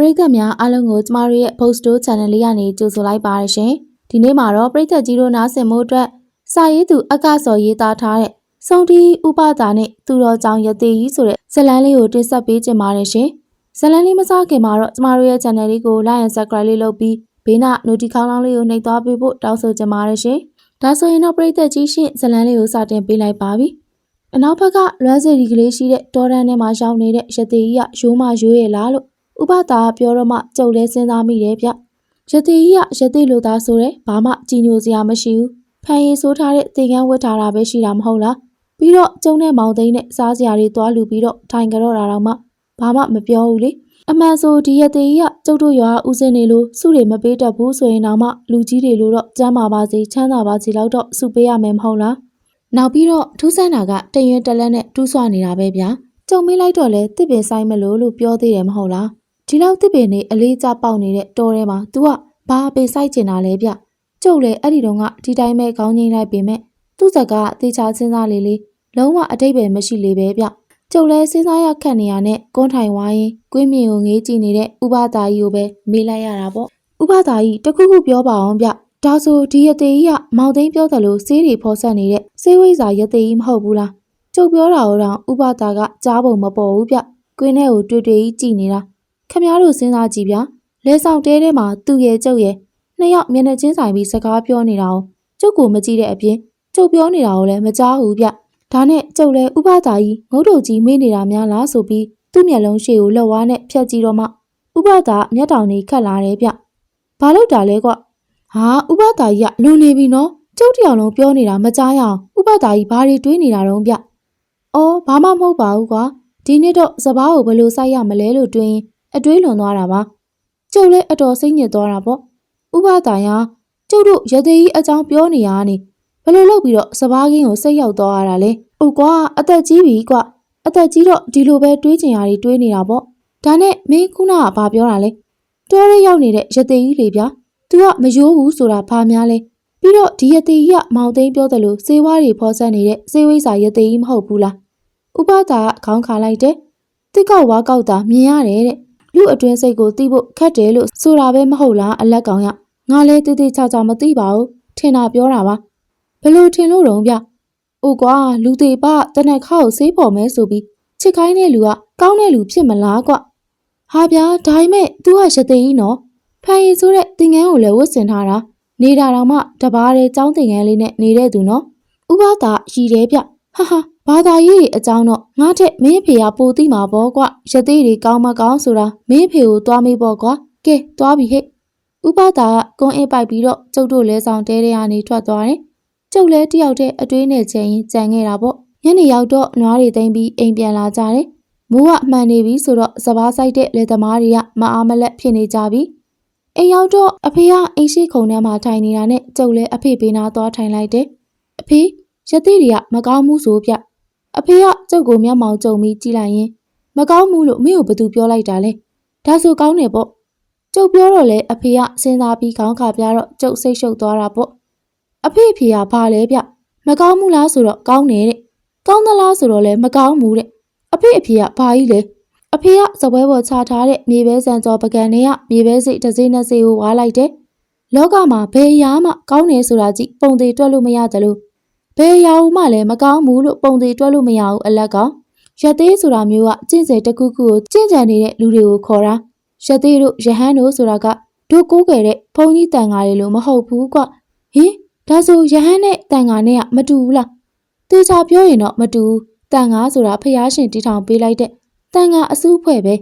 ပရိသတ်များအားလုံးကိုကျမတို့ရဲ့ Post Store Channel လေးကနေကြိုဆိုလိုက်ပါရရှင်။ဒီနေ့မှာတော့ပရိသတ်ကြီးတို့နားဆင်မှုအတွက်စာရေးသူအက္ခစော်ရေးသားထားတဲ့စုံတီဥပဒါနဲ့သူတော်ကြောင့်ရသေးကြီးဆိုတဲ့ဇတ်လန်းလေးကိုတင်ဆက်ပေးချင်ပါတယ်ရှင်။ဇတ်လန်းလေးမစခင်မှာတော့ကျမတို့ရဲ့ channel လေးကို like and subscribe လေးလုပ်ပြီးဘေးနာ notification လောင်းလေးကိုနှိပ်သွားပေးဖို့တောင်းဆိုချင်ပါတယ်ရှင်။ဒါဆိုရင်တော့ပရိသတ်ကြီးရှင်ဇတ်လန်းလေးကိုစတင်ပေးလိုက်ပါပြီ။အနောက်ဘက်ကလွမ်းစီဒီကလေးရှိတဲ့တောတန်းထဲမှာရောက်နေတဲ့ရသေးကြီးကရိုးမရိုးရဲ့လားလို့ ဥပဒါကပြောတော့မှကြုံလဲစဉ်းစားမိတယ်ဗျရသေးကြီးကရသေးလိုသားဆိုရဲဘာမှကြည်ညိုစရာမရှိဘူးဖန်ရီဆိုးထားတဲ့တေကန်းဝတ်ထားတာပဲရှိတာမဟုတ်လားပြီးတော့ကျုံနဲ့မောင်သိန်းနဲ့စားစရာတွေသွားလူပြီးတော့ထိုင်ကြတော့တာတော့မှဘာမှမပြောဘူးလေအမှန်ဆိုဒီရသေးကြီးကကျုပ်တို့ရွာဦးစင်းနေလို့စုတွေမပေးတတ်ဘူးဆိုရင်တော့မှလူကြီးတွေလို့တော့ကျမ်းမာပါစေချမ်းသာပါစေလောက်တော့စုပေးရမယ်မဟုတ်လားနောက်ပြီးတော့ထူးဆန်းတာကတရွင်တလက်နဲ့တူးဆွနေတာပဲဗျာကြုံမေးလိုက်တော့လဲတစ်ပင်ဆိုင်မလို့လို့ပြောသေးတယ်မဟုတ်လား ဒီလောက်တစ်ပင်နေအလေးကျပေါက်နေတဲ့တောထဲမှာ तू ကဘာပင်ဆိုင်ကျင်တာလဲဗျကျုပ်လည်းအဲ့ဒီတော့ကဒီတိုင်းပဲခေါင်းငိမ့်လိုက်ပေမဲ့သူ့ဇက်ကတေချာစဉ်းစားလေလေလုံးဝအတိတ်ပဲမရှိလေပဲဗျကျုပ်လည်းစဉ်းစားရခက်နေရနဲ့ကွန်းထိုင်ဝိုင်းရင်ကွင်းမြင်ကိုငေးကြည့်နေတဲ့ဥပဒါကြီးကိုပဲမေးလိုက်ရတာပေါ့ဥပဒါကြီးတခုခုပြောပါအောင်ဗျဒါဆိုဒီရသေးကြီးကမောင်သိန်းပြောတယ်လို့စေးတွေဖော်ဆက်နေတဲ့စေးဝိဇ္ဇာရသေးကြီးမဟုတ်ဘူးလားကျုပ်ပြောတာတော့ဥပဒါကကြားပုံမပေါ်ဘူးဗျကွင်းထဲကိုတွေ့တွေ့ကြီးကြည့်နေတာ ခမည်းတော်စဉ်းစားကြည့်ဗျာလဲဆောင်တဲထဲမှာသူ့ရဲ့ကျုပ်ရဲ့နှစ်ယောက်မျက်နှာချင်းဆိုင်ပြီးစကားပြောနေတာကိုကျုပ်ကိုမကြည့်တဲ့အပြင်ကျုပ်ပြောနေတာကိုလည်းမကြားဘူးဗျဒါနဲ့ကျုပ်လည်းဥပဒါကြီးငုတ်တုတ်ကြီးမေးနေတာများလားဆိုပြီးသူ့မျက်လုံးရှေ့ကိုလက်ဝါးနဲ့ဖြတ်ကြည့်တော့မှဥပဒါမျက်တောင်ကြီးခတ်လာတယ်ဗျဘာလို့တာလဲကွဟာဥပဒါကြီးကလွန်နေပြီနော်ကျုပ်တယောက်လုံးပြောနေတာမကြားရအောင်ဥပဒါကြီးဘာတွေတွေးနေတာတုံးဗျအော်ဘာမှမဟုတ်ပါဘူးကွာဒီနေ့တော့စပားကိုဘယ်လိုစိုက်ရမလဲလို့တွေးရင် အတွေးလွန်သွားတာပါကျုပ်လည်းအတော်စိတ်ညစ်သွားတာပေါ့ဥပဒါယာကျုပ်တို့ရသေးကြီးအကြောင်းပြောနေရတာနေဘယ်လိုလုပ်ပြီးတော့စပားကင်းကိုစိတ်ရောက်သွားရတာလဲဟုတ်ကွာအသက်ကြီးပြီကွာအသက်ကြီးတော့ဒီလိုပဲတွေးချင်ရတွေတွေးနေတာပေါ့ဒါနဲ့မင်းခုနကဘာပြောတာလဲတောရဲရောက်နေတဲ့ရသေးကြီးလေဗျာ तू ကမယိုးဘူးဆိုတာဘာများလဲပြီးတော့ဒီရသေးကြီးကမောင်သိန်းပြောတယ်လို့စေဝါးတွေဖော်ဆက်နေတဲ့စေဝိစာရသေးကြီးမဟုတ်ဘူးလားဥပဒါကခေါင်းခါလိုက်တယ်တိကောက်ဝါကောက်တာမြင်ရတယ်တဲ့ လူအတွင်းစိတ်ကိုသိဖို့ခက်တယ်လို့ဆိုတာပဲမဟုတ်လားအလက်ကောင်ရငါလဲတိတိကျကျမသိပါဘူးထင်တာပြောတာပါဘယ်လို့ထင်လို့တုံးဗျ။အိုကွာလူသေးပတနက်ခါကိုဆေးပေါ်မဲဆိုပြီးချစ်ခိုင်းတဲ့လူကကောင်းတဲ့လူဖြစ်မလားကွ။ဟာဗျာဒါပေမဲ့ तू ကရသေးကြီးနော်။ဖန်ရီဆိုတဲ့တင်ငန်းကိုလည်းဝတ်ဆင်ထားတာနေတာတော့မှတပားတဲ့ចောင်းတင်ငန်းလေးနဲ့နေတဲ့သူနော်။ဥပဒါရီတယ်ဗျ။ ဟာဟာဘာသာရေးတွေအကြောင်းတော့ငါထက်မင်းဖေကပိုသိမှာပေါ့ကွရသေးတွေကောင်းမကောင်းဆိုတာမင်းဖေကိုသွားမေးပေါ့ကွာကဲသွားပြီဟဲ့ဥပဒါကကွန်အေးပိုက်ပြီးတော့ကျုပ်တို့လဲဆောင်တဲတဲကနေထွက်သွားတယ်ကျုပ်လဲတယောက်တည်းအတွေးနဲ့ချိန်ရင်ကြံခဲ့တာပေါ့ညနေရောက်တော့နွားတွေသိမ်းပြီးအိမ်ပြန်လာကြတယ်မိုးကမှန်နေပြီဆိုတော့စပားဆိုင်တဲ့လေသမားတွေကမအားမလက်ဖြစ်နေကြပြီအိမ်ရောက်တော့အဖေကအိမ်ရှိခုံထဲမှာထိုင်နေတာနဲ့ကျုပ်လဲအဖေပေးနာသွားထိုင်လိုက်တယ်အဖေ ရသေးတွေကမကောင်းဘူးဆိုပြအဖေကကျုပ်ကိုမျက်မှောင်ကြုံပြီးကြည့်လိုက်ရင်မကောင်းဘူးလို့မင်းကိုဘသူပြောလိုက်တာလဲဒါဆိုကောင်းတယ်ပေါ့ကျုပ်ပြောတော့လေအဖေကစဉ်းစားပြီးခေါင်းခါပြတော့ကျုပ်စိတ်ရှုပ်သွားတာပေါ့အဖေအဖေကဘာလဲဗျမကောင်းဘူးလားဆိုတော့ကောင်းတယ်တဲ့ကောင်းသလားဆိုတော့လည်းမကောင်းဘူးတဲ့အဖေအဖေကဘာကြီးလဲအဖေကစပွဲပေါ်ချထားတဲ့မြေပဲဆန်ကျော်ပကံတွေကမြေပဲစိတ်တစ်စိနှစ်စိကိုဝါလိုက်တယ်လောကမှာဘယ်အရာမှကောင်းတယ်ဆိုတာကြည့်ပုံသေးတွက်လို့မရတယ်လို့ ဘယ်အရာမှလည်းမကောင်းဘူးလို့ပုံသေးတွက်လို့မရဘူးအလက်ကောင်ရသေးဆိုတာမျိုးကကျင့်စဉ်တစ်ခုခုကိုကျင့်ကြံနေတဲ့လူတွေကိုခေါ်တာရသေးတို့ရဟန်းတို့ဆိုတာကတို့ကိုးကြတဲ့ဘုန်းကြီးတန်ဃာတွေလို့မဟုတ်ဘူးကွဟင်ဒါဆိုရဟန်းနဲ့တန်ဃာနဲ့ကမတူဘူးလားတေချာပြောရင်တော့မတူဘူးတန်ဃာဆိုတာဖះရှင်တီထောင်ပေးလိုက်တဲ့တန်ဃာအစုအဖွဲ့ပဲ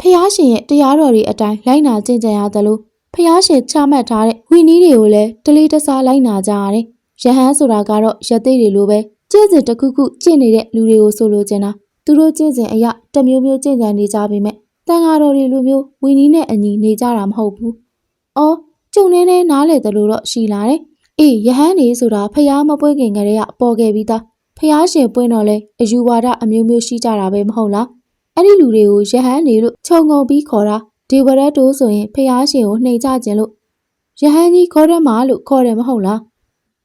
ဖះရှင်ရဲ့တရားတော်တွေအတိုင်းလိုက်နာကျင့်ကြံရသလိုဖះရှင်ချမှတ်ထားတဲ့ဝီနည်းတွေကိုလည်းတလေးတစားလိုက်နာကြရတယ် ရဟန်းဆိုတာကတော့ရသေးတွေလိုပဲကျင့်စဉ်တစ်ခုခုကျင့်နေတဲ့လူတွေကိုဆိုလိုချင်တာသူတို့ကျင့်စဉ်အရာတစ်မျိုးမျိုးကျင့်ကြံနေကြပေမဲ့တန်ဃာတော်တွေလိုမျိုးဝီနည်းနဲ့အညီနေကြတာမဟုတ်ဘူး။အော်ကျုံနေနဲ့နားလေတယ်လို့တော့ရှိလာတယ်။အေးယဟန်နေဆိုတာဖျားမပွင့်ခင်ကတည်းကပေါ်ခဲ့ပြီးသား။ဖျားရှင်ပွင့်တော့လဲအယူဝါဒအမျိုးမျိုးရှိကြတာပဲမဟုတ်လား။အဲ့ဒီလူတွေကိုယဟန်နေလို့ခြုံငုံပြီးခေါ်တာဒေဝရတ်တိုးဆိုရင်ဖျားရှင်ကိုနှိမ်ချခြင်းလို့ယဟန်ကြီးခေါ်တယ်မလို့ခေါ်တယ်မဟုတ်လား။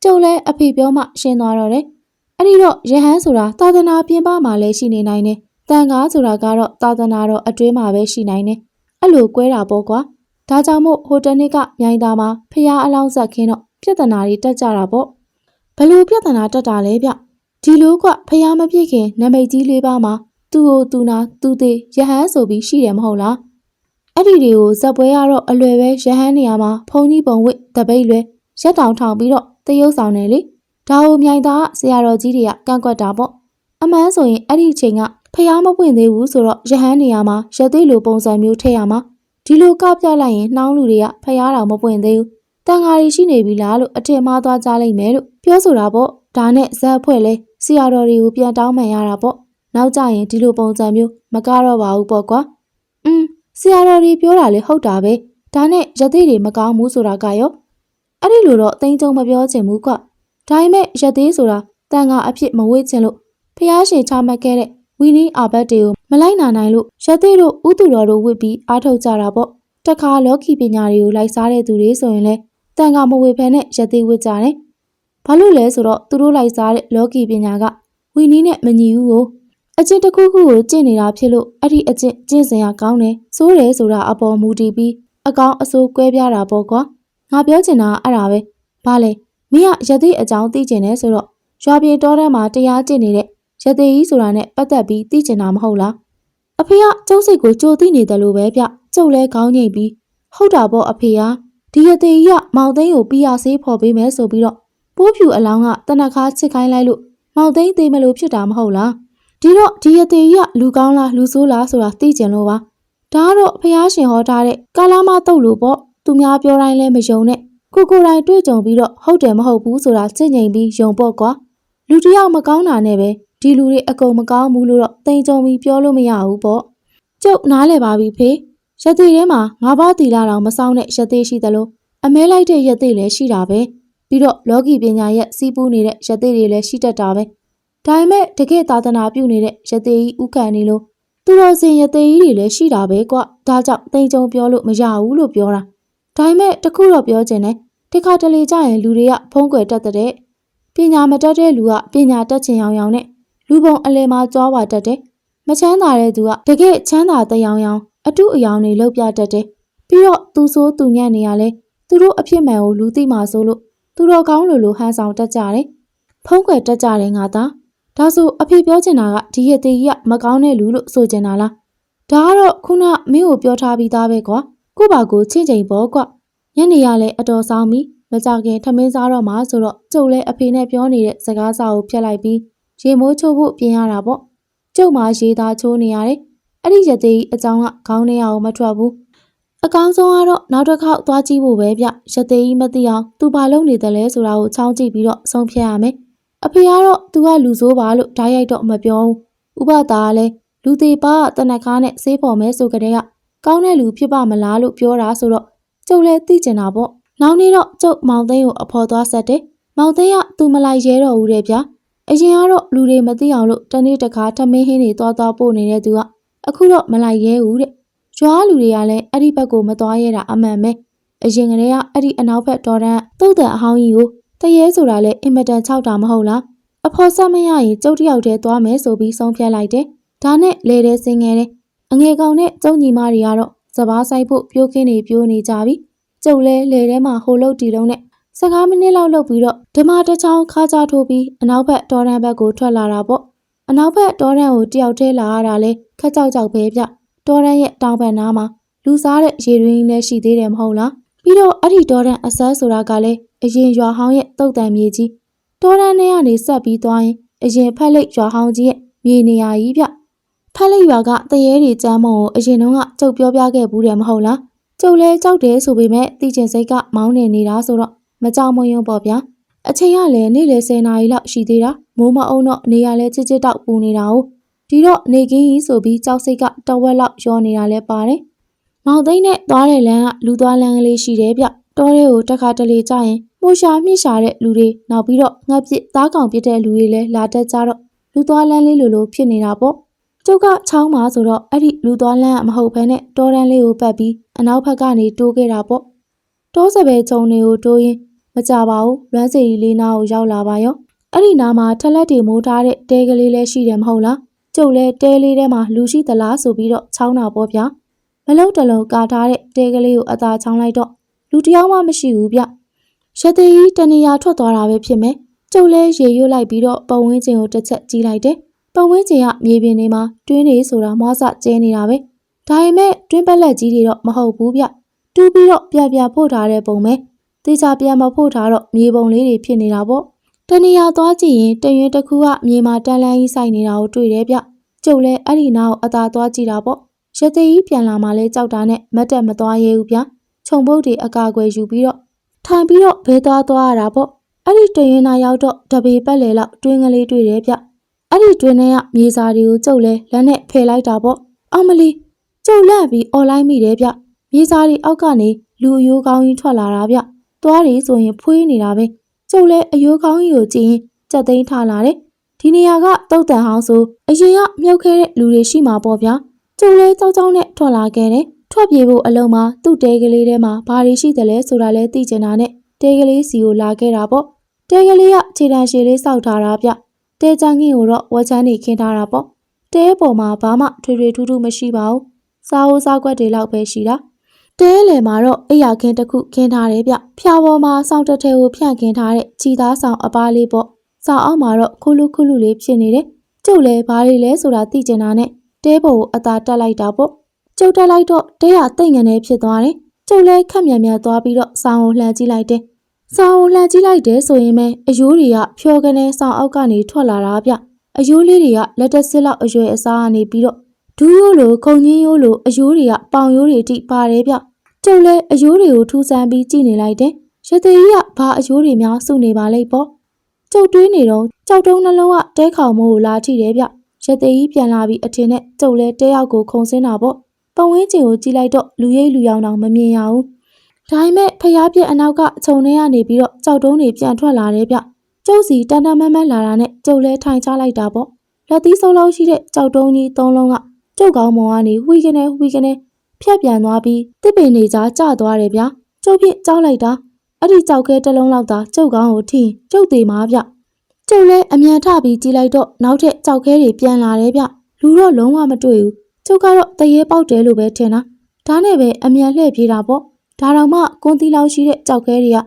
ကျုံလဲအဖေပြောမှရှင်းသွားတော့တယ်။အဲ့ဒီတော့ယဟန်ဆိုတာသာသနာပြင်ပမှာလည်းရှိနေနိုင်တယ်။တန်ကားဆိုတာကတော့သာသနာတော်အတွင်းမှာပဲရှိနိုင်တယ်။အဲ့လိုကွဲတာပေါ့ကွာဒါကြောင့်မို့ဟိုတနေ့ကမြိုင်သားမှာဖះအလောင်းဆက်ခင်းတော့ပြဿနာတွေတက်ကြတာပေါ့ဘလို့ပြဿနာတက်တာလဲဗျဒီလိုကဖះမပြည့်ခင်နမိတ်ကြီးလေးပါမှာသူ့ကိုသူနာသူသေးရဟန်းဆိုပြီးရှိတယ်မဟုတ်လားအဲ့ဒီတွေကိုဇက်ပွဲရတော့အလွယ်ပဲရဟန်းနေရာမှာဖုန်ကြီးပုံဝစ်တပိတ်လွယ်ရက်တောင်ထောင်ပြီးတော့ တရုပ်ဆောင်နေလေဒါကိုမြိုင်သားကဆရာတော်ကြီးတွေကကန့်ကွက်တာပေါ့အမှန်ဆိုရင်အဲ့ဒီအချိန်ကဖះမပွင့်သေးဘူးဆိုတော့ရဟန်းနေရာမှာရသေးလိုပုံစံမျိုးထည့်ရမှာဒီလိုကပြလိုက်ရင်နှောင်းလူတွေကဖះတော်မပွင့်သေးဘူးတန်ဃာတွေရှိနေပြီလားလို့အထင်မှားသွားကြလိမ့်မယ်လို့ပြောဆိုတာပေါ့ဒါနဲ့ဇက်ဖွဲ့လဲဆရာတော်တွေကိုပြန်တောင်းမှန်ရတာပေါ့နောက်ကြရင်ဒီလိုပုံစံမျိုးမကတော့ပါဘူးပေါ့ကွာอืมဆရာတော်တွေပြောတာလေဟုတ်တာပဲဒါနဲ့ရသေးတွေမကောင်းဘူးဆိုတာကရော အဲ့ဒီလိုတော့အသိဉုံမပြောချင်ဘူးကွာဒါပေမဲ့ရသေးဆိုတာတန်ဃာအဖြစ်မဝေ့ချင်လို့ဖះရှင်ချမှတ်ခဲ့တဲ့ဝီနီအာဘတ်တွေကိုမလိုက်နာနိုင်လို့ရသေးတို့ဥသူတော်တို့ဝစ်ပြီးအားထုတ်ကြတာပေါ့တခါလောကီပညာတွေကိုလိုက်စားတဲ့သူတွေဆိုရင်လဲတန်ခါမဝေဖန်နဲ့ရသေးဝစ်ကြတယ်ဘာလို့လဲဆိုတော့သူတို့လိုက်စားတဲ့လောကီပညာကဝီနီနဲ့မညီဘူးကိုအကျင့်တစ်ခုခုကိုကျင့်နေတာဖြစ်လို့အဲ့ဒီအကျင့်ကျင့်စဉ်ရကောင်းတယ်စိုးတယ်ဆိုတာအပေါ်မူတည်ပြီးအကောင်အဆိုးကွဲပြားတာပေါ့ကွာ ငါပြောချင်တာကအဲ့ဒါပဲဘာလဲမင်းကရသေးအကြောင်းသိကျင်တယ်ဆိုတော့ရွာပြေတောထဲမှာတရားကျင့်နေတဲ့ရသေးကြီးဆိုတာနဲ့ပတ်သက်ပြီးသိကျင်တာမဟုတ်လားအဖေကကျုပ်စိတ်ကိုကြိုသိနေတယ်လို့ပဲဗျကျုပ်လဲခေါင်းငိတ်ပြီးဟုတ်တာပေါ့အဖေကဒီရသေးကြီးကမောင်သိန်းကိုပြရဆေးဖော်ပေးမယ်ဆိုပြီးတော့ပိုးဖြူအလောင်းကတနခါချစ်ခိုင်းလိုက်လို့မောင်သိန်းသေးမလို့ဖြစ်တာမဟုတ်လားဒီတော့ဒီရသေးကြီးကလူကောင်းလားလူဆိုးလားဆိုတာသိကျင်လို့ပါဒါကတော့ဖះရှင်ဟောထားတဲ့ကာလာမတုတ်လို့ပေါ့ သူများပြောတိုင်းလဲမယုံနဲ့ကိုကိုယ်တိုင်တွေ့ကြုံပြီးတော့ဟုတ်တယ်မဟုတ်ဘူးဆိုတာစိတ်ငြိမ်ပြီးယုံပေါ့ကွာလူတစ်ယောက်မကောင်းတာနဲ့ပဲဒီလူတွေအကုန်မကောင်းဘူးလို့တော့တိမ်ကြုံပြီးပြောလို့မရဘူးပေါ့ကျုပ်နားလဲပါပြီဖေရသေးထဲမှာငါးပါးတီလာတောင်မဆောင်တဲ့ရသေးရှိသလိုအမဲလိုက်တဲ့ရသေးလည်းရှိတာပဲပြီးတော့လောကီပညာရဲ့စီးပူးနေတဲ့ရသေးတွေလည်းရှိတတ်တာပဲဒါပေမဲ့တကယ်သာသနာပြုနေတဲ့ရသေးကြီးဥက္ကံနေလို့သူတော်စင်ရသေးကြီးတွေလည်းရှိတာပဲကွဒါကြောင့်တိမ်ကြုံပြောလို့မရဘူးလို့ပြောတာ ဒါပေမဲ့တခုတော့ပြောချင်တယ်ဒီခါတလေကြရင်လူတွေကဖုံးကွယ်တတ်တဲ့ပညာမတတ်တဲ့လူကပညာတတ်ချင်အောင်အောင်နဲ့လူပုံအလဲမှာကြွားပါတတ်တယ်မချမ်းသာတဲ့သူကတကယ်ချမ်းသာတဲ့အောင်အောင်အတုအယောင်တွေလောက်ပြတတ်တယ်ပြီးတော့သူဆိုးသူညံ့နေရလဲသူတို့အဖြစ်မှန်ကိုလူသိမှဆိုလို့သူတော်ကောင်းလိုလိုဟန်ဆောင်တတ်ကြတယ်ဖုံးကွယ်တတ်ကြတယ်ငါသားဒါဆိုအဖေပြောချင်တာကဒီရဲ့သေးကြီးကမကောင်းတဲ့လူလို့ဆိုချင်တာလားဒါကတော့ခုနမင်းကိုပြောထားပြီးသားပဲကွာ ကို့ဘာကိုချင်းချိန်ပေါ့ကွညနေရလဲအတော်ဆောင်ပြီမကြခင်ထမင်းစားတော့မှဆိုတော့ကျုပ်လဲအဖေနဲ့ပြောနေတဲ့စကားစာကိုဖျက်လိုက်ပြီးရေမိုးချိုးဖို့ပြင်ရတာပေါ့ကျုပ်မှရေသားချိုးနေရတယ်အဲ့ဒီရသေးကြီးအကြောင်းကခေါင်းထဲအောင်မထွက်ဘူးအကောင်းဆုံးကတော့နောက်တစ်ခေါက်သွားကြည့်ဖို့ပဲဗျရသေးကြီးမသိအောင်သူဘာလုပ်နေတယ်လဲဆိုတာကိုချောင်းကြည့်ပြီးတော့ဆုံးဖြတ်ရမယ်အဖေကတော့သူကလူဆိုးပါ လို့ဓာတ်ရိုက်တော့မပြောဘူးဥပဒါကလည်းလူသေးပါတနက်ကားနဲ့ဆေးပေါ်မဲဆိုကြတဲ့က ကောင်းတဲ့လူဖြစ်ပါမလားလို့ပြောတာဆိုတော့ကျုပ်လည်းသိကျင်တာပေါ့နောက်နေ့တော့ကျုပ်မောင်သိန်းကိုအဖော်သွားဆက်တယ်မောင်သိန်းကသူမလိုက်ရဲတော့ဘူးတဲ့ဗျာအရင်ကတော့လူတွေမသိအောင်လို့တနေ့တခါထမင်းဟင်းတွေသွားသွားပို့နေတဲ့သူကအခုတော့မလိုက်ရဲဘူးတဲ့ရွာလူတွေကလည်းအဲ့ဒီဘက်ကိုမသွားရဲတာအမှန်ပဲအရင်ကတည်းကအဲ့ဒီအနောက်ဘက်တော်တန်းတုတ်တန်အဟောင်းကြီးကိုတရဲဆိုတာလည်းအင်မတန်ခြောက်တာမဟုတ်လားအဖော်ဆက်မရရင်ကျုပ်တယောက်တည်းသွားမယ်ဆိုပြီးဆုံးဖြတ်လိုက်တယ်ဒါနဲ့လေတဲ့စင်ငယ်တယ် အငယ်ကောင်နဲ့ကျုံညီမတွေကတော့စပားဆိုင်ဖို့ပြိုးခင်းနေပြိုးနေကြပြီကျုပ်လဲလေထဲမှာဟိုလုတ်တီလုံးနဲ့15မိနစ်လောက်လုပ်ပြီးတော့ဓမ္မတစ်ချောင်းခါကြထိုးပြီးအနောက်ဘက်တော်ရန်ဘက်ကိုထွက်လာတာပေါ့အနောက်ဘက်တော်ရန်ကိုတယောက်တည်းလာရတာလဲခက်ကြောက်ကြောက်ပဲဗျတော်ရန်ရဲ့တောင်ဘက်နားမှာလူစားတဲ့ရေတွင်းလည်းရှိသေးတယ်မဟုတ်လားပြီးတော့အဲ့ဒီတော်ရန်အဆန်းဆိုတာကလည်းအရင်ရွာဟောင်းရဲ့တုတ်တန်မြေကြီးတော်ရန်ထဲကနေဆက်ပြီးသွားရင်အရင်ဖက်လိတ်ရွာဟောင်းကြီးရဲ့မြေနေရာကြီးဗျ ဖက်လိတ်ရွာကတရေတွေကျမ်းမုံကိုအရင်တုန်းကကျုပ်ပြောပြခဲ့ဘူးတယ်မဟုတ်လားကျုပ်လဲကြောက်တယ်ဆိုပေမဲ့တီကျင်စိတ်ကမောင်းနေနေတာဆိုတော့မကြောက်မရွံ့ပေါ့ဗျာအချိန်ကလည်းနေ့လယ်10နာရီလောက်ရှိသေးတာမိုးမအုံတော့နေရလဲချစ်ချစ်တောက်ပူနေတာ哦ဒီတော့နေကင်းကြီးဆိုပြီးကြောက်စိတ်ကတဝက်လောက်ရောနေတာလဲပါတယ်မောင်သိန်းနဲ့သွားတဲ့လမ်းကလူသွားလမ်းကလေးရှိတယ်ဗျတောထဲကိုတစ်ခါတလေကြာရင်မှုရှာမြင့်ရှာတဲ့လူတွေနောက်ပြီးတော့ငှက်ပစ်သားကောင်ပစ်တဲ့လူတွေလည်းလာတတ်ကြတော့လူသွားလမ်းလေးလိုလိုဖြစ်နေတာပေါ့ ကျုပ်ကချောင်းမှာဆိုတော့အဲ့ဒီလူသွားလမ်းမဟုတ်ဘဲနဲ့တောတန်းလေးကိုပတ်ပြီးအနောက်ဘက်ကနေတိုးခဲ့တာပေါ့တောစပယ်ချုံတွေကိုတိုးရင်မကြပါဘူးလွမ်းစီကြီးလေးနားကိုရောက်လာပါရောအဲ့ဒီနားမှာထက်လက်တွေမိုးထားတဲ့တဲကလေးလည်းရှိတယ်မဟုတ်လားကျုပ်လဲတဲလေးထဲမှာလူရှိသလားဆိုပြီးတော့ချောင်းတာပေါ့ဗျာမလုံးတလုံးကာထားတဲ့တဲကလေးကိုအသာချောင်းလိုက်တော့လူတစ်ယောက်မှမရှိဘူးဗျရသေးကြီးတနေရာထွက်သွားတာပဲဖြစ်မယ်ကျုပ်လဲရေရွတ်လိုက်ပြီးတော့ပတ်ဝန်းကျင်ကိုတစ်ချက်ကြည့်လိုက်တယ် ပတ်ဝန်းကျင်ကမြေပြင်တွေမှာတွင်းနေဆိုတာမွားစကျဲနေတာပဲဒါပေမဲ့တွင်းပက်လက်ကြီးတွေတော့မဟုတ်ဘူးဗျတူးပြီးတော့ပြပြဖို့ထားတဲ့ပုံပဲတေချာပြန်မဖို့ထားတော့မြေပုံလေးတွေဖြစ်နေတာပေါ့တနေရာသွားကြည့်ရင်တရွင်တစ်ခုကမြေမှာတန်းလန်းကြီးစိုက်နေတာကိုတွေ့တယ်ဗျကျုပ်လဲအဲ့ဒီနားကိုအသာသွားကြည့်တာပေါ့ရသေးကြီးပြန်လာမှလဲကြောက်တာနဲ့မတ်တက်မသွားရဲဘူးဗျခြုံပုတ်တွေအကာအကွယ်ယူပြီးတော့ထိုင်ပြီးတော့ဘဲသွားသွားရတာပေါ့အဲ့ဒီတရင်နာရောက်တော့တပေပတ်လေလောက်တွင်းကလေးတွေ့တယ်ဗျ အဲ့ဒီတွင်းထဲကမြေစာတွေကိုကျုပ်လဲလက်နဲ့ဖယ်လိုက်တာပေါ့အောင်မလီကျုပ်လက်ပြီးអော်လိုက်မိတယ်ဗျမြေစာတွေအောက်ကနေလူအယိုးကောင်းကြီးထွက်လာတာဗျသွားတွေဆိုရင်ဖွေးနေတာပဲကျုပ်လဲအယိုးကောင်းကြီးကိုကြည့်ရင်ကြက်သိမ်းထားလာတယ်ဒီနေရာကတုတ်တန်ဟောင်းဆိုအရင်ကမြုပ်ခဲ့တဲ့လူတွေရှိမှာပေါ့ဗျာကျုပ်လဲကြောက်ကြောက်နဲ့ထွက်လာခဲ့တယ်ထွက်ပြေးဖို့အလုံးမှာသူ့တဲကလေးထဲမှာဘာတွေရှိတယ်လဲဆိုတာလဲသိချင်တာနဲ့တဲကလေးစီကိုလာခဲ့တာပေါ့တဲကလေးကခြေတံရှည်လေးစောက်ထားတာဗျ တဲချန်းကြီးကိုတော့ဝက်ချမ်းနေခင်းထားတာပေါ့တဲပေါ်မှာဘာမှထွေထွေထူးထူးမရှိပါဘူးစားဟိုးစားကွက်တွေလောက်ပဲရှိတာတဲလေမှာတော့အိယာခင်းတစ်ခုခင်းထားတယ်ဗျဖြာပေါ်မှာစောင်းတစ်ထဲကိုဖြန့်ခင်းထားတဲ့ခြီသားဆောင်အပားလေးပေါ့စောင်းအောက်မှာတော့ခုလူခုလူလေးဖြစ်နေတယ်ကျုပ်လဲဘာတွေလဲဆိုတာသိချင်တာနဲ့တဲပေါ်ကိုအသာတက်လိုက်တာပေါ့ကျုပ်တက်လိုက်တော့တဲရတိတ်ငန်နေဖြစ်သွားတယ်ကျုပ်လဲခက်မြန်မြန်သွားပြီးတော့စောင်းကိုလှန်ကြည့်လိုက်တယ် စောင်းကိုလှန်ကြည့်လိုက်တယ်ဆိုရင်ပဲအယိုးတွေကဖြောကနေစောင်းအောက်ကနေထွက်လာတာဗျအယိုးလေးတွေကလက်တက်စစ်လောက်အရွယ်အစားကနေပြီးတော့ဒူးရိုးလိုခုံကြီးရိုးလိုအယိုးတွေကပေါင်ရိုးတွေတိပါတယ်ဗျကျုပ်လဲအယိုးတွေကိုထူးဆန်းပြီးကြည့်နေလိုက်တယ်ရသေးကြီးကဘာအယိုးတွေများစုနေပါလိမ့်ပေါ့ကျုပ်တွေးနေတော့ကြောက်တုံးနှလုံးကတဲခေါင်မိုးကိုလာထိတယ်ဗျရသေးကြီးပြန်လာပြီးအထင်နဲ့ကျုပ်လဲတဲရောက်ကိုခုံစင်းတာပေါ့ပတ်ဝန်းကျင်ကိုကြည့်လိုက်တော့လူရိပ်လူရောင်တောင်မမြင်ရဘူး ဒါပေမဲ့ဖျားပြက်အနောက်ကခြုံထဲကနေပြီးတော့ကြောက်တုံးတွေပြန်ထွက်လာတယ်ဗျကျုပ်စီတန်တန်မန်းမန်းလာတာနဲ့ကျုပ်လဲထိုင်ချလိုက်တာပေါ့လက်သီးစုံလောက်ရှိတဲ့ကြောက်တုံးကြီးသုံးလုံးကကျုပ်ကောင်းမော်ကနေဝှီကနေဝှီကနေဖြတ်ပြန်သွားပြီးတစ်ပင်နေကြားကျသွားတယ်ဗျာကျုပ်ပြစ်ကြောက်လိုက်တာအဲ့ဒီကြောက်ခဲတစ်လုံးလောက်သာကျုပ်ကောင်းကိုထိရင်ကျုပ်သေးမှာဗျကျုပ်လဲအမြန်ထပြီးကြည့်လိုက်တော့နောက်ထပ်ကြောက်ခဲတွေပြန်လာတယ်ဗျလူတော့လုံးဝမတွေ့ဘူးကျုပ်ကတော့တရေပေါက်တယ်လို့ပဲထင်တာဒါနဲ့ပဲအမြန်လှည့်ပြေးတာပေါ့ ဒါတော့မှကွန်တီလောက်ရှိတဲ့ကြောက်ခဲတွေက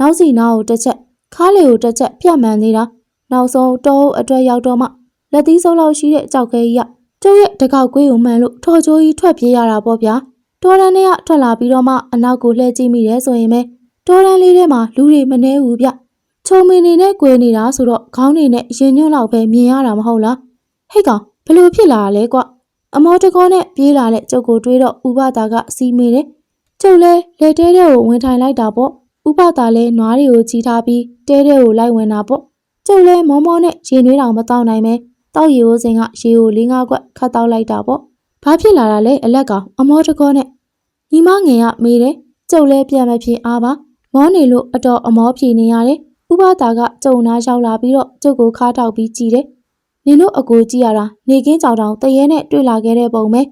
နောက်စီနောက်ကိုတစ်ချက်ခါးလေကိုတစ်ချက်ပြတ်မှန်နေတာနောက်ဆုံးတောအုပ်အတွက်ရောက်တော့မှလက်သီးစုပ်လောက်ရှိတဲ့ကြောက်ခဲကြီးကကျုပ်ရဲ့တကောက်ကွေးကိုမှန်လို့ထော်ချိုးကြီးထွက်ပြေးရတာပေါ့ဗျာတော်ရန်တွေကထွက်လာပြီးတော့မှအနောက်ကိုလှည့်ကြည့်မိတယ်ဆိုရင်ပဲတော်ရန်လေးထဲမှာလူတွေမနှဲဘူးဗျချုံမင်းနေနဲ့꿰နေတာဆိုတော့ခေါင်းနေနဲ့ရင်ညွန့်လောက်ပဲမြင်ရတာမဟုတ်လားဟိတ်ကောင်ဘလို့ဖြစ်လာတာလဲကွအမောတကောနဲ့ပြေးလာတဲ့ကျုပ်ကိုတွေးတော့ဥပတာကစီးမိတယ် ကျုပ်လဲလက်တဲတဲ့ကိုဝင်ထိုင်လိုက်တာပေါ့ဥပတာလဲနွားတွေကိုချီထားပြီးတဲတဲ့ကိုလိုက်ဝင်တာပေါ့ကျုပ်လဲမောမောနဲ့ရင်နှွေးတောင်မတောက်နိုင်ပဲတောက်ရီဟိုးစင်ကရေကိုလေးငါးခွက်ခတ်တောက်လိုက်တာပေါ့ဘာဖြစ်လာတာလဲအလက်ကောင်အမောတကောနဲ့ညီမငယ်ကမေးတယ်ကျုပ်လဲပြန်မဖြစ်အားပါမောနေလို့အတော်အမောဖြေနေရတယ်ဥပတာကကျုံနာရောက်လာပြီးတော့ကျုပ်ကိုခါထောက်ပြီးကြည်တယ်နင်တို့အကိုကြည့်ရတာနေကင်းကြောင်တောင်တရဲနဲ့တွေ့လာခဲ့တဲ့ပုံပဲ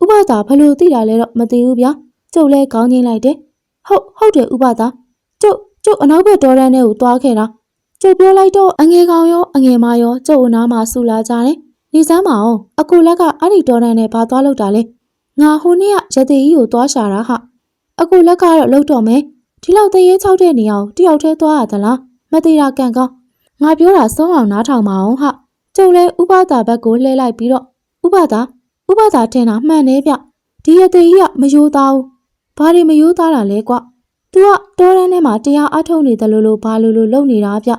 ဥပတာဘလို့သိတာလဲတော့မသိဘူးဗျာ ကျုပ်လဲခေါင်းချင်းလိုက်တယ်ဟုတ်ဟုတ်တယ်ဥပတာကျုပ်ကျုပ်အနောက်ဘက်ဒေါ်ရန်ထဲကိုသွားခဲ့တာကျုပ်ပြောလိုက်တော့အငယ်ကောင်ရောအငယ်မရောကျုပ်အနားမှာဆူလာကြတယ်နေစမ်းမအောင်အကိုလက်ကအဲ့ဒီဒေါ်ရန်နဲ့ဘာသွားလို့တာလဲငါဟိုနေ့ကရသေးကြီးကိုသွားရှာတာဟာအကိုလက်ကတော့လှုပ်တော့မယ်ဒီလောက်တရေချောက်တဲ့နေအောင်တယောက်တည်းသွားရသလားမသေးတာကန်ကောင်းငါပြောတာဆုံးအောင်နားထောင်မအောင်ဟာကျုပ်လဲဥပဒါဘက်ကိုလှည့်လိုက်ပြီးတော့ဥပဒါဥပဒါထင်တာမှန်နေဗျဒီရသေးကြီးကမယိုးသားဘူး ဘာတွေမယိုးသားတာလဲကွသူကတောရန်ထဲမှာတရားအထုတ်နေတယ်လို့လို့ဘာလို့လို့လုပ်နေတာဗျ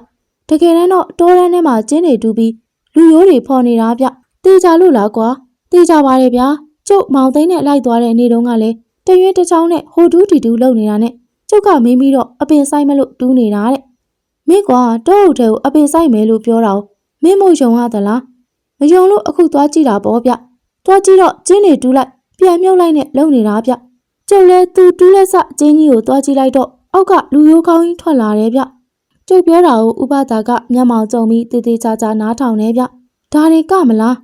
တကယ်တမ်းတော့တောရန်ထဲမှာကျင်းတွေတူးပြီးလူရိုးတွေဖော်နေတာဗျတေးကြလို့လားကွာတေးကြပါတယ်ဗျာကျုပ်မောင်သိန်းနဲ့လိုက်သွားတဲ့နေ့တုန်းကလည်းတရွင်းတစ်ချောင်းနဲ့ဟိုတူးတီတူးလုပ်နေတာနဲ့ကျုပ်ကမင်းပြီးတော့အပင်ဆိုင်မလို့တူးနေတာတဲ့မင်းကွာတောအုပ်ထဲကိုအပင်ဆိုင်မယ်လို့ပြောတာမင်းမို့ယုံရသလားမယုံလို့အခုသွားကြည့်တာပေါ့ဗျသွားကြည့်တော့ကျင်းတွေတူးလိုက်ပြန်မြုပ်လိုက်နဲ့လုံနေတာဗျ ကျုပ်လဲသူတူးလက်စကျင်းကြီးကိုသွားကြည့်လိုက်တော့အောက်ကလူရိုးကောင်းကြီးထွက်လာတယ်ဗျကျုပ်ပြောတာကိုဥပဒါကမျက်မှောင်ကြုံပြီးတေးသေးချာချာနားထောင်နေဗျဒါတွေကမလား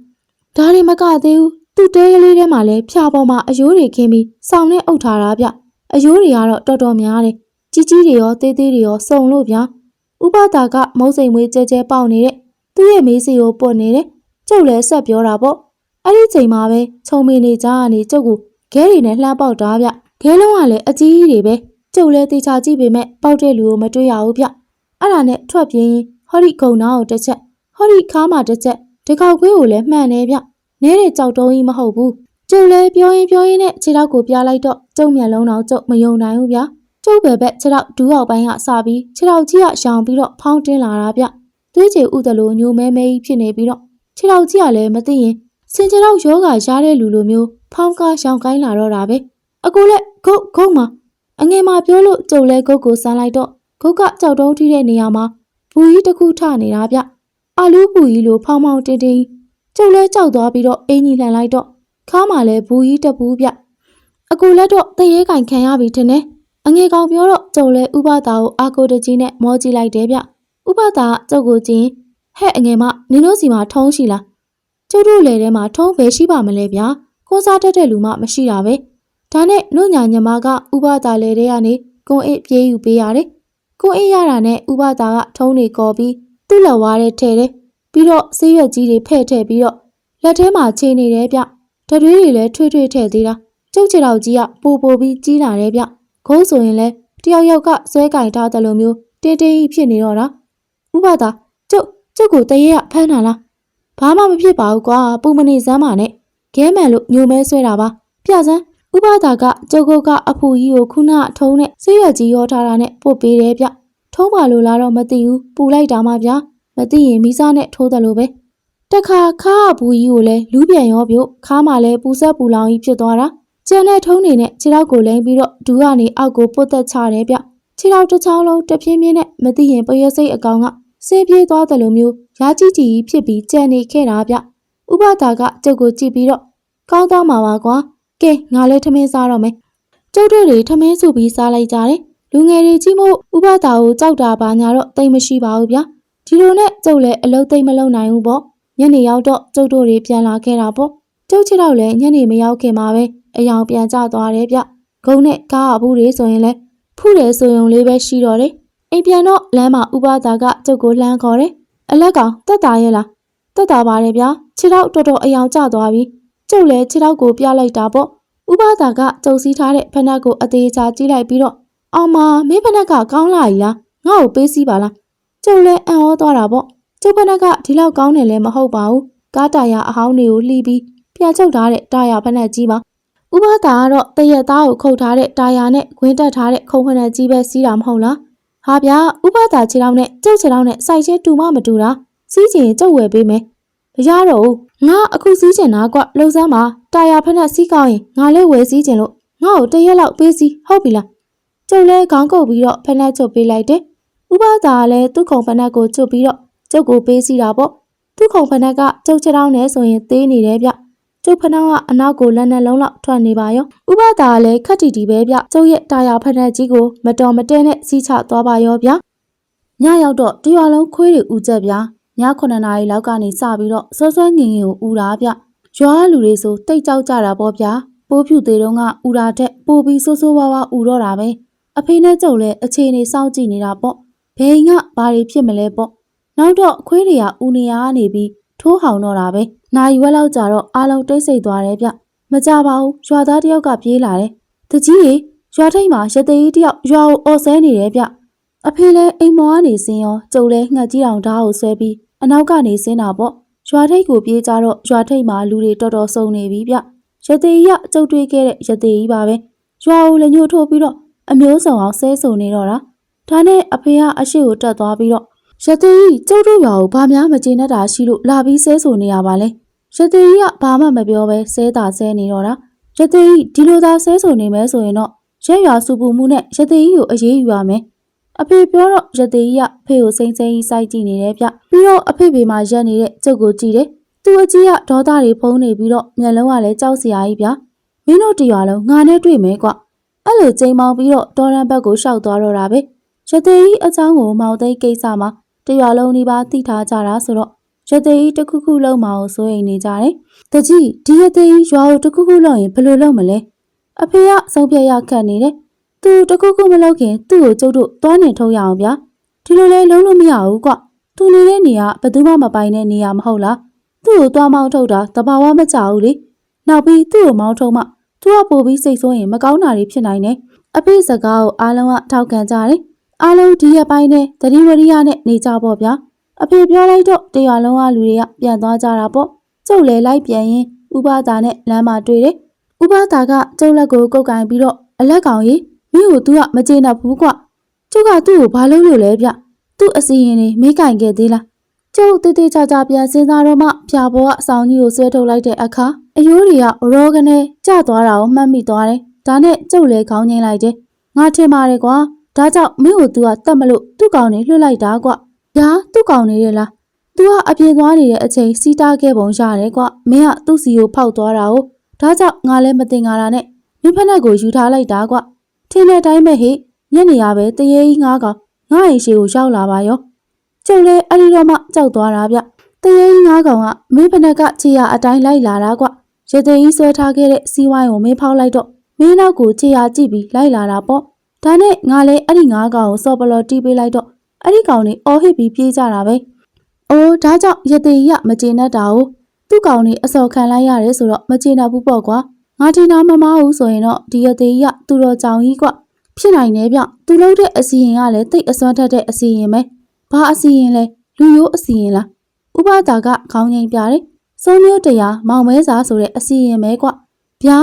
ဒါတွေမကသေးဘူးသူ့တဲကလေးထဲမှာလဲဖြာပေါ်မှာအယိုးတွေခင်းပြီးစောင်းနဲ့အုပ်ထားတာဗျအယိုးတွေကတော့တော်တော်များတယ်ကြီးကြီးတွေရောသေးသေးတွေရောစုံလို့ဗျာဥပဒါကမုတ်စိမ်မွေးကျဲကျဲပေါက်နေတဲ့သူ့ရဲ့မေးစီကိုပွတ်နေတယ်ကျုပ်လည်းဆက်ပြောတာပေါ့အဲ့ဒီချိန်မှာပဲခြုံမေနေကြကနေကျုပ်ကို ခဲတွေနဲ့လှမ်းပေါက်တာဗျခဲလုံးကလည်းအကြီးကြီးတွေပဲကျုပ်လည်းတေချာကြည့်ပေမဲ့ပေါက်တဲ့လူကိုမတွေ့ရဘူးဗျအဲ့ဒါနဲ့ထွက်ပြေးရင်ဟောဒီကုံနာကိုတစ်ချက်ဟောဒီခါမှာတစ်ချက်ဒီကောက်ခွေးကိုလည်းမှန်နေဗျနဲတဲ့ကြောက်တုံးကြီးမဟုတ်ဘူးကျုပ်လည်းပြောရင်ပြောရင်နဲ့ခြေထောက်ကိုပြလိုက်တော့ကျုပ်မျက်လုံးတော့ကျုပ်မယုံနိုင်ဘူးဗျကျုပ်ပဲပဲခြေထောက်ဒူးအောက်ပိုင်းကစပြီးခြေထောက်ကြီးကရှောင်ပြီးတော့ဖောင်းတင်းလာတာဗျသွေးချေဥဒလိုညိုမဲမဲကြီးဖြစ်နေပြီးတော့ခြေထောက်ကြီးကလည်းမသိရင် စင်ကြတော့ယောဂရတဲ့လူလိုမျိုးဖောင်းကားရှောင်ကိုင်းလာတော့တာပဲအကူလက်ဂုတ်ဂုတ်မှာအငယ်မှာပြောလို့ကြုံလဲဂုတ်ကိုစမ်းလိုက်တော့ဂုတ်ကကြောက်တုံးထိတဲ့နေရာမှာဘူကြီးတစ်ခုထနေတာဗျအာလူးဘူကြီးလိုဖောင်းဖောင်းတင်းတင်းကျုပ်လဲကြောက်သွားပြီးတော့အင်းကြီးလှန်လိုက်တော့ခါမှလည်းဘူကြီးတက်ဘူးဗျအကူလက်တော့တရေကင်ခံရပြီထင်တယ်အငယ်ကောင်ပြောတော့ကျုံလဲဥပဒါကိုအာကိုတကြီးနဲ့မောကြည့်လိုက်တယ်ဗျဥပဒါကကျုပ်ကိုကြည့်ဟဲ့အငယ်မနင်တို့စီမှာထုံးရှိလား ကျုပ်တို့လေထဲမှာထုံးပဲရှိပါမလဲဗျာကိုးစားတတ်တဲ့လူမှမရှိတာပဲဒါနဲ့နှုတ်ညာညီမကဥပဒါလေထဲကနေကွန်အိတ်ပြေးယူပေးရတယ်ကွန်အိတ်ရတာနဲ့ဥပဒါကထုံးတွေကော်ပြီးသူ့လက်ဝါးထဲထည့်တယ်ပြီးတော့ဆေးရွက်ကြီးတွေဖဲ့ထည့်ပြီးတော့လက်ထဲမှာချိန်နေတယ်ဗျတတွေးတွေလည်းထွေးထွေးထည့်သေးတာကျုပ်ချစ်တော်ကြီးကပိုပိုပြီးကြီးလာတယ်ဗျခိုးဆိုရင်လည်းတယောက်ယောက်ကဆွဲကင်ထားတယ်လို့မျိုးတင်းတင်းကြီးဖြစ်နေတော့တာဥပဒါကျုပ်ကျုပ်ကိုတရေကဖမ်းတာလား ဘာမှမဖြစ်ပါဘူးကွာပူမနေစမ်းပါနဲ့ခဲမှန်လို့ညိုမဲဆွဲတာပါပြစမ်းဥပဒါကကျုပ်ကုတ်ကအဖူကြီးကိုခုနအထုံးနဲ့ဆေးရွက်ကြီးရောထားတာနဲ့ပို့ပေးတယ်ဗျထုံးပါလို့လားတော့မသိဘူးပူလိုက်တာမှဗျာမသိရင်မိစားနဲ့ထိုးတယ်လို့ပဲတခါခါအဖူကြီးကိုလည်းလူးပြန်ရောပြုတ်ခါမှလည်းပူဆက်ပူလောင်ကြီးဖြစ်သွားတာကျန်တဲ့ထုံးနေနဲ့ခြေထောက်ကိုလိမ့်ပြီးတော့ဒူးကနေအောက်ကိုပုတ်သက်ချတယ်ဗျခြေထောက်တစ်ချောင်းလုံးတစ်ပြင်းပြင်းနဲ့မသိရင်ပရွက်စိတ်အကောင်က ဆေးပြေးသွားတယ်လို့မျိုးရာကြီးကြီးဖြစ်ပြီးကြံနေခဲ့တာဗျဥပဒါကကျုပ်ကိုကြည့်ပြီးတော့ကောင်းသွားမှာပါကွာကဲငါလည်းထမင်းစားတော့မယ်ကျုပ်တို့တွေထမင်းစုပြီးစားလိုက်ကြတယ်လူငယ်တွေကြီးမို့ဥပဒါကိုကြောက်တာပါညာတော့တိတ်မရှိပါဘူးဗျာဒီလိုနဲ့ကျုပ်လည်းအလုံးသိမ့်မလုံးနိုင်ဘူးပေါ့ညနေရောက်တော့ကျုပ်တို့တွေပြန်လာခဲ့တာပေါ့ကျုပ်ချစ်တော့လည်းညနေမရောက်ခင်မှာပဲအယောင်ပြန်ကျသွားတယ်ဗျဂုံနဲ့ကားအဘူးတွေဆိုရင်လည်းဖူးတယ်ဆိုရုံလေးပဲရှိတော့တယ် အိမ်ပြန်တော့လမ်းမှာဥပဒါကကျုပ်ကိုလှမ်းခေါ်တယ်။အလက်ကောင်တက်တာရဲ့လား။တက်တာပါတယ်ဗျာ။ခြေထောက်တော်တော်အယောင်ကျသွားပြီ။ကျုပ်လည်းခြေထောက်ကိုပြလိုက်တာပေါ့။ဥပဒါကကျုပ်စီးထားတဲ့ဖက်နှက်ကိုအသေးချာကြည့်လိုက်ပြီးတော့အောင်မမင်းဖက်နှက်ကကောင်းလာ ਈ လား။ငါ့ကိုပေးစီးပါလား။ကျုပ်လည်းအံ့ဩသွားတာပေါ့။ကျုပ်ဖက်နှက်ကဒီလောက်ကောင်းတယ်လည်းမဟုတ်ပါဘူး။ကားတာယာအဟောင်းတွေကိုလှီးပြီးပြန်ချုပ်ထားတဲ့တာယာဖက်နှက်ကြီးပါ။ဥပဒါကတော့တရက်သားကိုခုတ်ထားတဲ့တာယာနဲ့ခွင်းတက်ထားတဲ့ခုံဖက်နှက်ကြီးပဲစီးတာမဟုတ်လား။ ဟာဗျာဥပဒါခြေထောက်နဲ့ကျုပ်ခြေထောက်နဲ့စိုက်ချင်းတူမမတူတာစီးချင်ရင်ကျုပ်ဝယ်ပေးမယ်မရတော့ဘူးငါအခုစီးချင်တာကွလှုပ်စမ်းပါတာယာဖက်နဲ့စီးကောင်းရင်ငါလည်းဝယ်စီးချင်လို့ငါ့ကိုတစ်ရက်လောက်ပေးစီဟုတ်ပြီလားကျုပ်လည်းခေါင်းကုပ်ပြီးတော့ဖက်နဲ့ချုပ်ပေးလိုက်တယ်ဥပဒါကလည်းသူ့ခုံဖက်နဲ့ကိုချုပ်ပြီးတော့ကျုပ်ကိုပေးစီတာပေါ့သူ့ခုံဖက်နဲ့ကကျုပ်ခြေထောက်နဲ့ဆိုရင်သေးနေတယ်ဗျ ကျုပ်ဖက်နှောင်းကအနောက်ကိုလက်နဲ့လုံးလောက်ထွက်နေပါရောဥပဒါကလည်းခက်တီတီပဲဗျကျုပ်ရဲ့တာယာဖက်နဲ့ကြီးကိုမတော်မတဲနဲ့စီးချသွားပါရောဗျညရောက်တော့တရွာလုံးခွေးတွေဥကြက်ဗျာည9နာရီလောက်ကနေစပြီးတော့ဆွဆွဲငင်ငင်ကိုဥတာဗျရွာလူတွေဆိုတိတ်ကြောက်ကြတာပေါ့ဗျာပိုးဖြူသေးတုန်းကဥတာတဲ့ပိုးပြီးဆိုးဆိုးဝါးဝါဥတော့တာပဲအဖေနဲ့ကျုပ်လည်းအခြေအနေစောင့်ကြည့်နေတာပေါ့ဘယ်ငါဘာတွေဖြစ်မလဲပေါ့နောက်တော့ခွေးတွေကဥနေရကနေပြီး ထိုးဟောင်တော့တာပဲနိုင်ဝက်လောက်ကြာတော့အားလုံးတိတ်ဆိတ်သွားတယ်ဗျမကြပါဘူးရွာသားတယောက်ကပြေးလာတယ်တကြီးရေရွာထိပ်မှာရသေးကြီးတယောက်ရွာကိုအော်ဆဲနေတယ်ဗျအဖေလည်းအိမ်မောကနေဆင်းရောကျုပ်လည်းငှက်ကြီးအောင်ဓာတ်ကိုဆွဲပြီးအနောက်ကနေဆင်းတာပေါ့ရွာထိပ်ကိုပြေးကြတော့ရွာထိပ်မှာလူတွေတော်တော်စုံနေပြီဗျရသေးကြီးကကျုပ်တွေးခဲ့တဲ့ရသေးကြီးပါပဲရွာကိုလည်းညှို့ထိုးပြီးတော့အမျိုးစုံအောင်ဆဲဆုံနေတော့တာဒါနဲ့အဖေကအရှိကိုတက်သွားပြီးတော့ ရသေးကြီးကျုပ်တို့ရွာကိုဘာများမကျေနပ်တာရှိလို့လာပြီးဆဲဆုံနေရပါလဲရသေးကြီးကဘာမှမပြောပဲဆဲတာဆဲနေတော့တာရသေးကြီးဒီလိုသာဆဲဆုံနေမယ်ဆိုရင်တော့ရက်ရွာစုပူမှုနဲ့ရသေးကြီးကိုအေးအေးယူရမယ်အဖေပြောတော့ရသေးကြီးကဖေကိုစိမ့်စိမ့်ကြီးစိုက်ကြည့်နေတယ်ဗျပြီးတော့အဖေဖေမှာရက်နေတဲ့ကျုပ်ကိုကြည့်တယ်သူအကြီးကဒေါသတွေဖုံးနေပြီးတော့မျက်လုံးကလည်းကြောက်စရာကြီးဗျမင်းတို့တရွာလုံးငါနဲ့တွေ့မယ်ကွအဲ့လိုချိန်မောင်းပြီးတော့တော်ရန်ဘက်ကိုရှောက်သွားတော့တာပဲရသေးကြီးအချောင်းကိုမောင်သိန်းကိစ္စမှာ တရွာလုံးဒီပါသိထားကြတာဆိုတော့ရသေးကြီးတစ်ခုခုလုံးမအောင်စိုးရိမ်နေကြတယ်တကြီးဒီရသေးကြီးရွာကိုတစ်ခုခုလုံးရင်ဘယ်လိုလုပ်မလဲအဖေကဆုံးဖြတ်ရခက်နေတယ်သူတခုခုမလုပ်ခင်သူ့ကိုကျုပ်တို့သွားနေထုတ်ရအောင်ဗျာဒီလိုလဲလုံးလို့မရဘူးကွသူနေတဲ့နေရာဘယ်သူမှမပိုင်တဲ့နေရာမဟုတ်လားသူ့ကိုသွားမောင်းထုတ်တာတဘာဝမကြဘူးလေနောက်ပြီးသူ့ကိုမောင်းထုတ်မှသူကပို့ပြီးစိတ်ဆိုးရင်မကောင်းတာတွေဖြစ်နိုင်တယ်။အဖေစကားကိုအားလုံးကထောက်ခံကြတယ်။ အားလုံးဒီရက်ပိုင်းနဲ့သတိဝရိယနဲ့နေကြပေါ့ဗျာ။အဖေပြောလိုက်တော့တရွာလုံးကလူတွေကပြန်သွားကြတာပေါ့။ကျုပ်လည်းလိုက်ပြန်ရင်ဥပဒါနဲ့လမ်းမှာတွေ့တယ်။ဥပဒါကကျုပ်လက်ကိုကုတ်ကင်ပြီးတော့အလက်ကောင်ကြီးမင်းကို तू ကမကျေနပ်ဘူးကွ။ကျုပ်ကသူ့ကိုဘာလုပ်လို့လဲဗျ။သူ့အစီရင်တွေမေးကင်ခဲ့သေးလား။ကျုပ်တေးသေးချာချာပြန်စဉ်းစားတော့မှဖျာပေါ်ကအဆောင်ကြီးကိုဆွဲထုတ်လိုက်တဲ့အခါအယိုးတွေကရောကနေကျသွားတာကိုမှတ်မိသွားတယ်။ဒါနဲ့ကျုပ်လည်းခေါင်းငိမ့်လိုက်တယ်။ငါထင်ပါတယ်ကွာ။ ဒါကြောင့်မင်းကို तू ကတတ်မလို့သူ့ကောင်နေလွှတ်လိုက်တာကွ။ညာသူ့ကောင်နေရလား။ तू ကအပြင်သွားနေတဲ့အချိန်စီးတားခဲ့ပုံရတယ်ကွ။မင်းကသူ့စီကိုဖောက်သွားတာကိုဒါကြောင့်ငါလည်းမတင်ငါတာနဲ့မင်းဖက်နဲ့ကိုယူထားလိုက်တာကွ။ထင်းတဲ့အတိုင်းပဲဟိညနေရပဲတရေကြီးငါးကောင်ငါ့အိမ်ရှိကိုရောက်လာပါရော။ကျုပ်လည်းအဲ့ဒီတော့မှကြောက်သွားတာဗျ။တရေကြီးငါးကောင်ကမင်းဖက်နဲ့ကခြေရအတိုင်းလိုက်လာတာကွ။ရသေးကြီးဆွဲထားခဲ့တဲ့စီးဝိုင်းကိုမင်းဖောက်လိုက်တော့မင်းနောက်ကိုခြေရကြည့်ပြီးလိုက်လာတာပေါ့။ ဒါနဲ့ငါလည်းအဲ့ဒီငါးကောင်ကိုစော်ပလော်တီးပေးလိုက်တော့အဲ့ဒီကောင်တွေအော်ဟစ်ပြီးပြေးကြတာပဲ။အိုးဒါကြောင့်ရသေးကြီးကမကျေနပ်တာကိုသူ့ကောင်တွေအစော်ခံလိုက်ရတယ်ဆိုတော့မကျေနပ်ဘူးပေါ့ကွာ။ငါဒီနာမမဟုတ်ဆိုရင်တော့ဒီရသေးကြီးကသူတော်ကြောင်ကြီးကွဖြစ်နိုင်တယ်ဗျ။သူလုပ်တဲ့အစီရင်ကလည်းတိတ်အစွမ်းထက်တဲ့အစီရင်ပဲ။ဘာအစီရင်လဲလူရိုးအစီရင်လား။ဥပဒါကခေါင်းငိမ့်ပြတယ်။စုံမျိုးတရားမောင်မဲစာဆိုတဲ့အစီရင်ပဲကွ။ဗျာ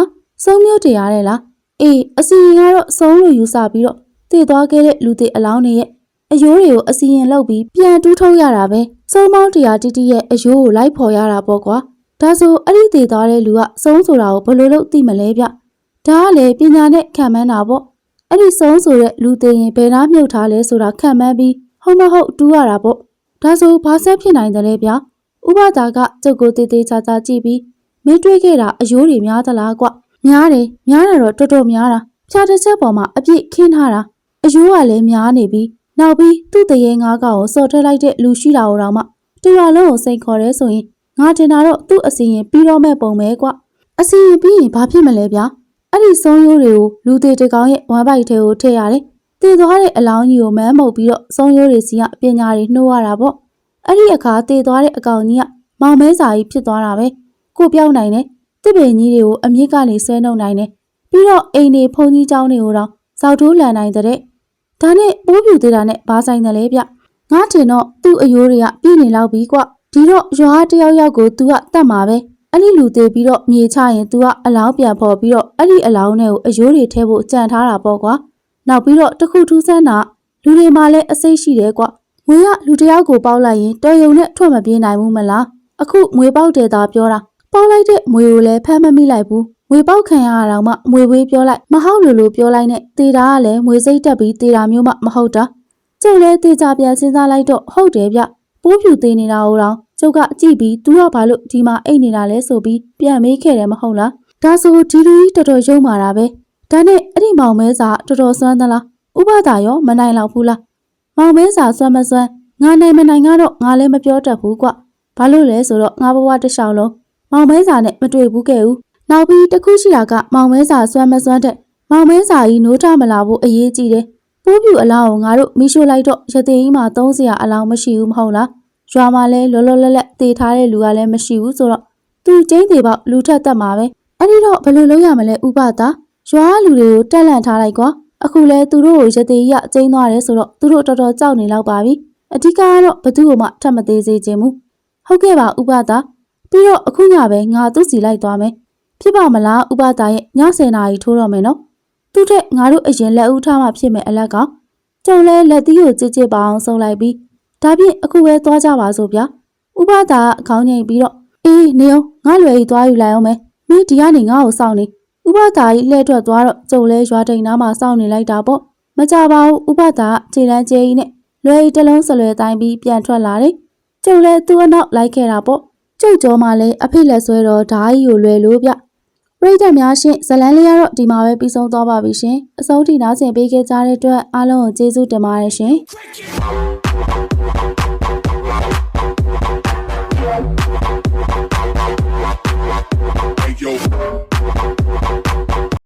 စုံမျိုးတရားတဲ့လား။ အေးအစီရင်ကတော့စုံလို့ယူဆပြီးတော့တည်သွားခဲ့တဲ့လူတွေအလောင်းတွေရဲ့အယိုးတွေကိုအစီရင်လုပ်ပြီးပြန်တူးထုတ်ရတာပဲစုံမောင်းတရားတိတိရဲ့အယိုးကိုလိုက်ဖော်ရတာပေါ့ကွာဒါဆိုအဲ့ဒီတည်သွားတဲ့လူကစုံဆိုတာကိုဘယ်လိုလုပ်သိမလဲဗျဒါကလေပညာနဲ့ခံမှန်းတာပေါ့အဲ့ဒီစုံဆိုတဲ့လူသေးရင်ဘယ်နာမြုပ်ထားလဲဆိုတာခံမှန်းပြီးဟုတ်မဟုတ်တူးရတာပေါ့ဒါဆိုဘာဆက်ဖြစ်နိုင်တယ်လဲဗျဥပဒါကကျုပ်ကိုတည်တည်ချာချာကြည့်ပြီးမင်းတွေးခဲ့တာအယိုးတွေများသလားကွ များတယ်များတယ်တော့တော်တော်များတာဖြာတစ်ချက်ပေါ်မှာအပြည့်ခင်းထားတာအယိုးကလည်းများနေပြီးနောက်ပြီးသူ့တရေငါးကောင်ကိုစော်ထည့်လိုက်တဲ့လူရှိတာကိုတော့မှတရွာလုံးကိုစိန်ခေါ်ရဲဆိုရင်ငါတင်တာတော့သူ့အစီရင်ပြီးတော့မဲ့ပုံပဲကွအစီရင်ပြီးရင်ဘာဖြစ်မလဲဗျာအဲ့ဒီဆုံးရိုးတွေကိုလူသေးတကောင်ရဲ့ဝမ်းပိုက်ထဲကိုထည့်ရတယ်တည်သွားတဲ့အလောင်းကြီးကိုမမ်းမှုတ်ပြီးတော့ဆုံးရိုးတွေစီကပညာတွေနှိုးရတာပေါ့အဲ့ဒီအခါတည်သွားတဲ့အကောင်ကြီးကမောင်မဲစာကြီးဖြစ်သွားတာပဲကိုပြောင်းနိုင်တယ် တစ်ပင်ကြီးတွေကိုအမြင့်ကနေဆွဲနှုတ်နိုင်တယ်။ပြီးတော့အိမ်တွေဖုန်ကြီးကျောင်းတွေကိုတော့ဇောက်ထိုးလန်နိုင်တဲ့။ဒါနဲ့ပိုးပြူသေးတာနဲ့ဘာဆိုင်တယ်လဲဗျ။ငါထင်တော့သူ့အယိုးတွေကပြည့်နေလောက်ပြီကွ။ဒီတော့ရွာတယောက်ယောက်ကို तू ကတတ်မှာပဲ။အဲ့ဒီလူသေးပြီးတော့မြေချရင် तू ကအလောင်းပြန်ပေါ်ပြီးတော့အဲ့ဒီအလောင်းနဲ့ကိုအယိုးတွေထဲဖို့ကြံထားတာပေါ့ကွာ။နောက်ပြီးတော့တခုထူးဆန်းတာလူတွေမှလည်းအစိတ်ရှိတယ်ကွ။ငွေကလူတယောက်ကိုပေါက်လိုက်ရင်တော်ရုံနဲ့ထွက်မပြေးနိုင်ဘူးမလား။အခုငွေပေါက်တယ်သာပြောတာ ပေါက်လိုက်တဲ့ငွေကိုလည်းဖမ်းမမိလိုက်ဘူးငွေပေါက်ခံရတာတော့မှငွေဝေးပြောလိုက်မဟုတ်လို့လို့ပြောလိုက်နဲ့တေတာကလည်းငွေစိတ်တက်ပြီးတေတာမျိုးမှမဟုတ်တာကျုပ်လည်းတေချာပြန်စဉ်းစားလိုက်တော့ဟုတ်တယ်ဗျပိုးဖြူသေးနေတာဟိုတော့ကျုပ်ကအကြည့်ပြီးသူကဘာလို့ဒီမှာအိတ်နေတာလဲဆိုပြီးပြန်မေးခဲ့တယ်မဟုတ်လားဒါဆိုဒီလူကြီးတော်တော်ယုံမာတာပဲဒါနဲ့အဲ့ဒီမောင်မဲစာတော်တော်စွမ်းသလားဥပဒါရောမနိုင်တော့ဘူးလားမောင်မဲစာစွမ်းမစွမ်းငါနိုင်မနိုင်ကတော့ငါလည်းမပြောတတ်ဘူးကွဘာလို့လဲဆိုတော့ငါဘဝတစ်လျှောက်လုံး မောင်မဲစာနဲ့မတွေ့ဘူးခဲ့ဘူးနောက်ပြီးတစ်ခုရှိတာကမောင်မဲစာစွမ်းမစွမ်းတဲ့မောင်မဲစာကြီးနိုးထမလာဘူးအရေးကြီးတယ်ပိုးပြူအလောင်းကိုငါတို့မိရှို့လိုက်တော့ရသေးကြီးမှာသုံးစရာအလောင်းမရှိဘူးမဟုတ်လားရွာမှာလဲလောလောလတ်လတ်တည်ထားတဲ့လူကလည်းမရှိဘူးဆိုတော့သူကျင်းသေးပေါ့လူထက်တက်မှာပဲအဲ့ဒီတော့ဘယ်လိုလုပ်ရမလဲဥပတာရွာလူတွေကိုတက်လန့်ထားလိုက်ကွာအခုလဲသူတို့ကိုရသေးကြီးကကျင်းသွားတယ်ဆိုတော့သူတို့တော်တော်ကြောက်နေလောက်ပါပြီအဓိကကတော့ဘသူ့ကိုမှထပ်မသေးစေချင်ဘူးဟုတ်ကဲ့ပါဥပတာ ပြီးတော့အခုညပဲငါသူ့စီလိုက်သွားမယ်ဖြစ်ပါမလားဥပတာရဲ့ည10နာရီထိုးတော့မယ်နော်သူ့ထက်ငါတို့အရင်လက်ဦးထားမှဖြစ်မယ်အလက်ကကျုံလဲလက်သီးကိုကြစ်ကြစ်ပါအောင်ဆုံးလိုက်ပြီးဒါဖြင့်အခုပဲသွားကြပါစို့ဗျာဥပဒါကခေါင်းငိမ့်ပြီးတော့အေးနေအောင်ငါလွယ်ကြီးသွားယူလိုက်အောင်မယ်မင်းဒီကနေငါ့ကိုစောင့်နေဥပဒါကြီးလှည့်ထွက်သွားတော့ကျုံလဲရွာတိန်နားမှာစောင့်နေလိုက်တာပေါ့မကြပါဘူးဥပဒါကခြေလန်းကျဲကြီးနဲ့လွယ်ကြီးတစ်လုံးဆလွယ်တိုင်းပြီးပြန်ထွက်လာတယ်ကျုံလဲသူ့အနောက်လိုက်ခဲ့တာပေါ့ ကျုပ်ကျော်မှလည်းအဖေလက်ဆွဲတော်ဓာအီကိုလွယ်လို့ဗျပရိသတ်များရှင်ဇလန်းလေးရတော့ဒီမှာပဲပြီးဆုံးသွားပါပြီရှင်အဆုံးထိနားဆင်ပေးခဲ့ကြတဲ့အတွက်အားလုံးကိုကျေးဇူးတင်ပါတယ်ရှင်